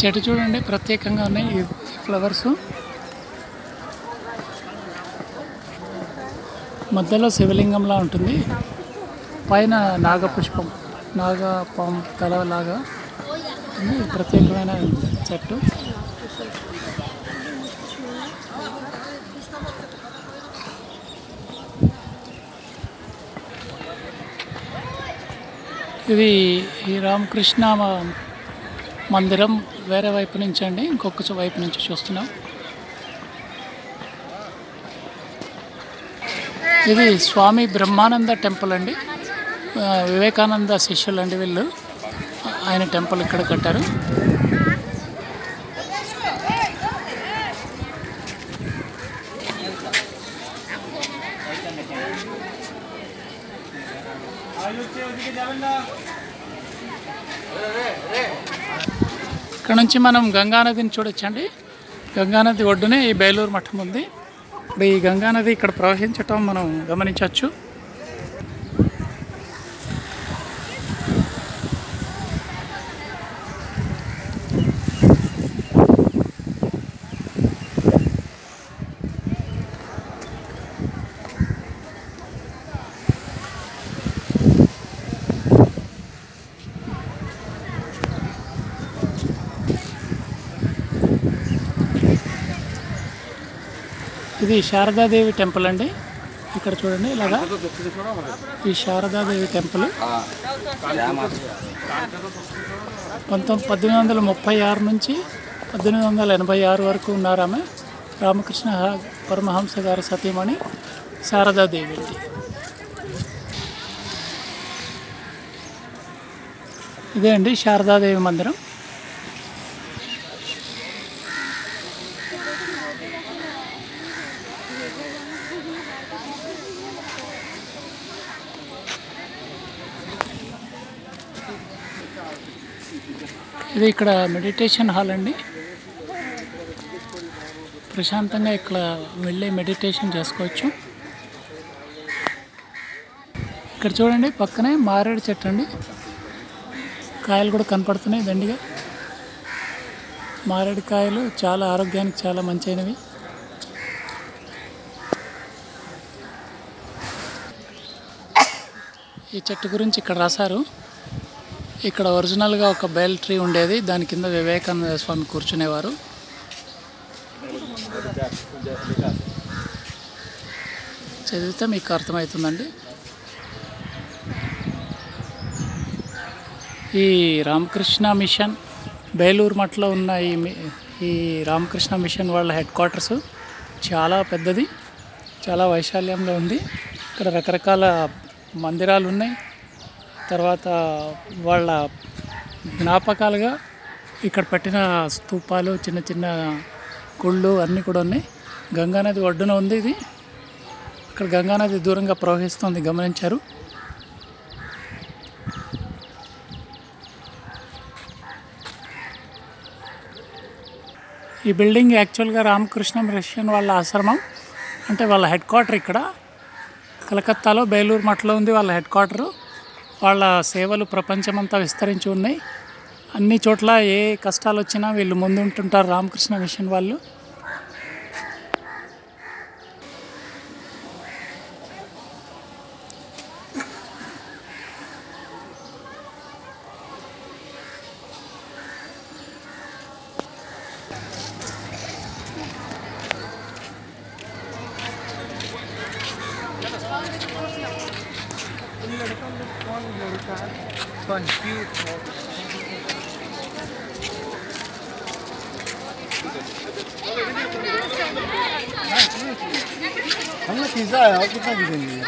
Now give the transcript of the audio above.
చెట్టు చూడండి ప్రత్యేకంగా ఉన్నాయి ఈ ఫ్లవర్స్. మధ్యలో శివలింగంలా ఉంటుంది. పైన నాగపుష్పం నాగపాం తలలాగా ఉంది. ప్రత్యేకమైన చెట్టు. ఇది ఈ రామకృష్ణ మందిరం. వేరే వైపు నుంచి అండి ఇంకొక వైపు నుంచి చూస్తున్నాం. ఇది స్వామి బ్రహ్మానంద టెంపుల్ అండి. వివేకానంద శిష్యులు అండి వీళ్ళు. ఆయన టెంపుల్ ఇక్కడ కట్టారు. ఇక్కడ నుంచి మనం గంగానదిని చూడొచ్చండి. గంగానది ఒడ్డునే ఈ బేలూరు మఠం ఉంది. ఇప్పుడు ఈ గంగానది ఇక్కడ ప్రవహించటం మనం గమనించవచ్చు. ఇది శారదాదేవి టెంపుల్ అండి. ఇక్కడ చూడండి ఇలాగా ఈ శారదాదేవి టెంపుల్. పంతొమ్మిది పద్దెనిమిది వందల ముప్పై ఆరు నుంచి పద్దెనిమిది వందల ఎనభై ఆరు వరకు ఉన్నారు ఆమె. రామకృష్ణ పరమహంస గారి సతీమణి శారదాదేవి అండి. ఇదే అండి శారదాదేవి మందిరం. ఇది ఇక్కడ మెడిటేషన్ హాల్ అండి. ప్రశాంతంగా ఇక్కడ వెళ్ళి మెడిటేషన్ చేసుకోవచ్చు. ఇక్కడ చూడండి పక్కనే మారేడు చెట్టు అండి. కాయలు కూడా కనపడుతున్నాయి దండిగా. మారేడు కాయలు చాలా ఆరోగ్యానికి చాలా మంచినవి ఈ చెట్టు గురించి ఇక్కడ రాశారు. ఇక్కడ ఒరిజినల్గా ఒక బెల్ ట్రీ ఉండేది. దాని కింద వివేకానంద స్వామి కూర్చునేవారు. చదివితే మీకు అర్థమవుతుందండి. ఈ రామకృష్ణ మిషన్ బేలూరు మఠలో ఉన్న ఈ మి- ఈ రామకృష్ణ మిషన్ వాళ్ళ హెడ్ క్వార్టర్స్ చాలా పెద్దది చాలా వైశాల్యంలో ఉంది. ఇక్కడ రకరకాల మందిరాలు ఉన్నాయి తర్వాత వాళ్ళ జ్ఞాపకాలుగా ఇక్కడ పెట్టిన స్తూపాలు చిన్న చిన్న గుళ్ళు అన్నీ కూడా ఉన్నాయి. గంగానది ఒడ్డున ఉంది ఇది. ఇక్కడ గంగానది దూరంగా ప్రవహిస్తుంది గమనించారు. ఈ బిల్డింగ్ యాక్చువల్గా రామకృష్ణ మిషన్ వాళ్ళ ఆశ్రమం అంటే వాళ్ళ హెడ్ క్వార్టర్ ఇక్కడ. కలకత్తాలో బేలూరు మఠలో ఉంది వాళ్ళ హెడ్ క్వార్టరు. వాళ్ళ సేవలు ప్రపంచమంతా విస్తరించి ఉన్నాయి. అన్ని చోట్ల ఏ కష్టాలు వచ్చినా వీళ్ళు ముందుంటుంటారు రామకృష్ణ మిషన్ వాళ్ళు. लड़का लोग हमने खींचा है और कितना खींचेंगे